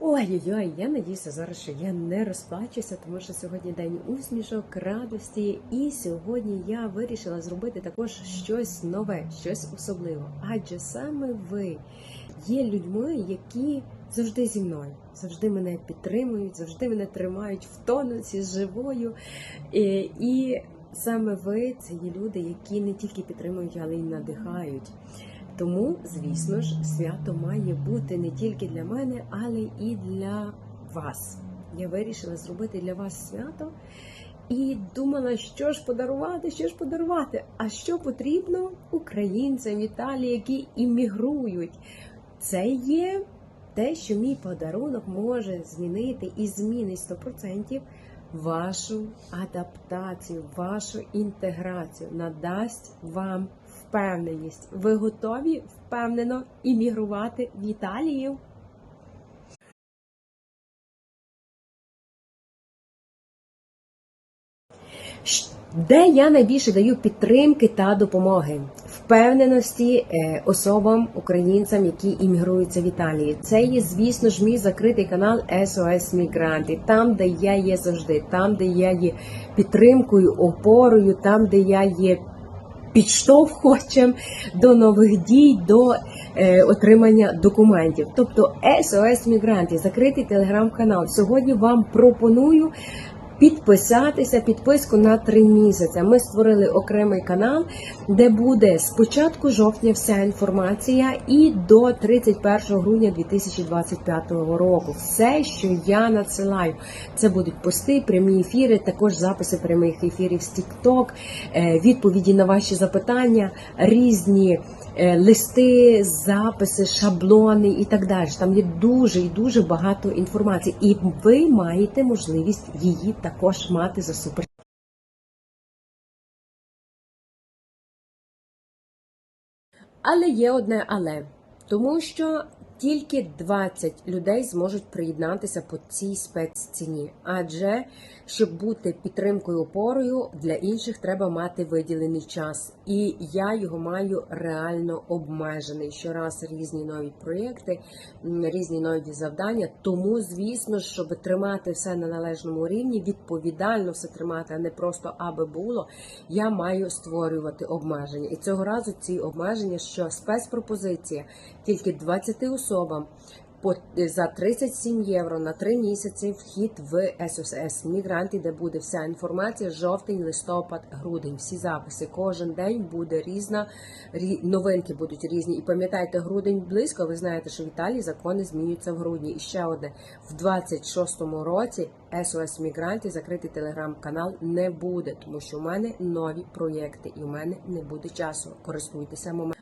Ой-ой-ой, я надіюся зараз, що я не розплачуся, тому що сьогодні день усмішок, радості, і сьогодні я вирішила зробити також щось нове, щось особливе. Адже саме ви є людьми, які завжди зі мною, завжди мене підтримують, завжди мене тримають в тонусі живою. І, і саме ви це є люди, які не тільки підтримують, але й надихають. Тому, звісно ж, свято має бути не тільки для мене, але і для вас. Я вирішила зробити для вас свято і думала, що ж подарувати, що ж подарувати. А що потрібно українцям в Італії, які іммігрують? Це є те, що мій подарунок може змінити і змінить 100% вашу адаптацію, вашу інтеграцію, надасть вам впевненість. Ви готові впевнено іммігрувати в Італію? Де я найбільше даю підтримки та допомоги, впевненості е, особам, українцям, які іммігруються в Італії. Це є, звісно ж, мій закритий канал SOS Мігранти, там, де я є завжди, там, де я є підтримкою, опорою, там, де я є підштовхувачем до нових дій, до е, отримання документів. Тобто СОС Мігранти, закритий телеграм-канал. Сьогодні вам пропоную. Підписатися, підписку на три місяці. Ми створили окремий канал, де буде з початку жовтня вся інформація і до 31 грудня 2025 року. Все, що я надсилаю, це будуть пости, прямі ефіри, також записи прямих ефірів з TikTok, е, відповіді на ваші запитання, різні листи, записи, шаблони і так далі. Там є дуже і дуже багато інформації, і ви маєте можливість її також мати за супер. Але є одне але, тому що тільки 20 людей зможуть приєднатися по цій спецціні. Адже щоб бути підтримкою опорою для інших, треба мати виділений час. І я його маю реально обмежений. Щораз різні нові проєкти, різні нові завдання. Тому, звісно, щоб тримати все на належному рівні, відповідально все тримати, а не просто аби було, я маю створювати обмеження. І цього разу ці обмеження, що спецпропозиція тільки 20 особам. За 37 євро на 3 місяці вхід в СОС Мігранти, де буде вся інформація, жовтень, листопад, грудень. Всі записи. Кожен день буде різна, рі- новинки будуть різні. І пам'ятайте, грудень близько. Ви знаєте, що в Італії закони змінюються в грудні. І ще одне в 26-му році СОС Мігранти закритий телеграм-канал не буде, тому що у мене нові проєкти, і у мене не буде часу. Користуйтеся моментом.